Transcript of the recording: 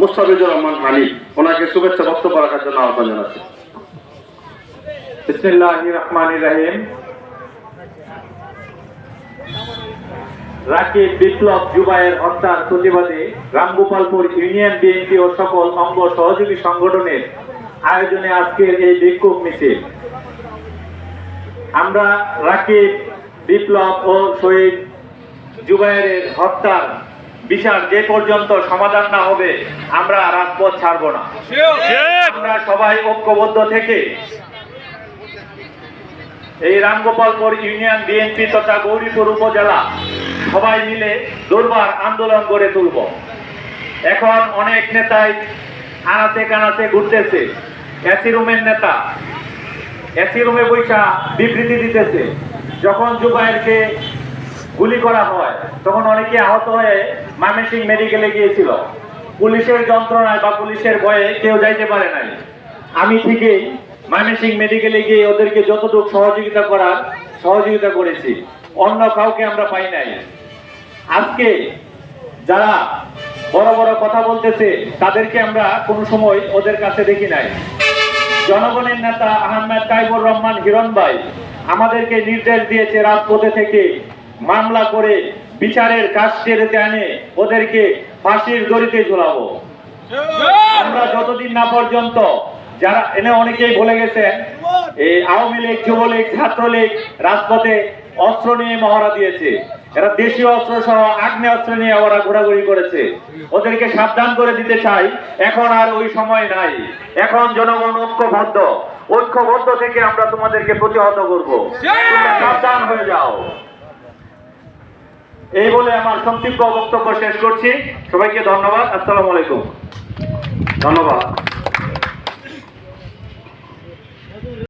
মুস্তাফিজুর রহমান হানিফ ওনাকে শুভেচ্ছা বক্তব্য রাখার জন্য আহ্বান জানাচ্ছি। সংগঠনের আয়োজনে আজকের এই বিক্ষোভ আমরা রাকিব বিপ্লব ও শহীদ জুবাইরের হত্যার বিচার যে পর্যন্ত সমাধান না হবে আমরা রাজপথ ছাড়ব না। আমরা সবাই ঐক্যবদ্ধ থেকে এই রামগোপালপুর ইউনিয়ন বিএনপি তথা গৌরীপুর উপজেলা সবাই মিলে দুর্বার আন্দোলন গড়ে তুলব। এখন অনেক নেতাই আনাচে কানাচে ঘুরতেছে। এসি রুমের নেতা এসি রুমে বৈশা বিবৃতি দিতেছে। যখন জুবাইরকে গুলি করা হয়। তখন অনেকে আহত হয়ে ময়মনসিং মেডিকেলে গিয়েছিল। পুলিশের যন্ত্রণায় বা পুলিশের ভয়ে কেউ যাইতে পারে নাই। আমি ঠিকই ময়মনসিং মেডিকেলে গিয়ে ওদেরকে যতটুকু সহযোগিতা করার সহযোগিতা করেছি। অন্য কাউকে আমরা পাই নাই। আজকে যারা বড় বড় কথা বলতেছে, তাদেরকে আমরা কোনো সময় ওদের কাছে দেখি নাই। জনগণের নেতা আহমেদ তাইবুর রহমান হিরণ ভাই আমাদেরকে নির্দেশ দিয়েছে রাজপথে থেকে মামলা করে বিচারের কাজ টেনে ওদেরকে ফাঁসির দড়িতে ঝোলাবো। আমরা যতদিন না পর্যন্ত যারা এনে অনেকেই বলে গেছেন, এই আওয়ামী লীগ, যুবলীগ, ছাত্রলীগ রাজপথে অস্ত্র নিয়ে মহড়া দিয়েছে। এরা দেশীয় অস্ত্র সহ আগ্নেয় অস্ত্র নিয়ে ওরা ঘোরাঘুরি করেছে। ওদেরকে সাবধান করে দিতে চাই, এখন আর ওই সময় নাই। এখন জনগণ ঐক্যবদ্ধ। ঐক্যবদ্ধ থেকে আমরা তোমাদেরকে প্রতিহত করব। সাবধান হয়ে যাও। এই বলে আমার সংক্ষিপ্ত বক্তব্য শেষ করছি। সবাইকে ধন্যবাদ। আসসালামু আলাইকুম। ধন্যবাদ।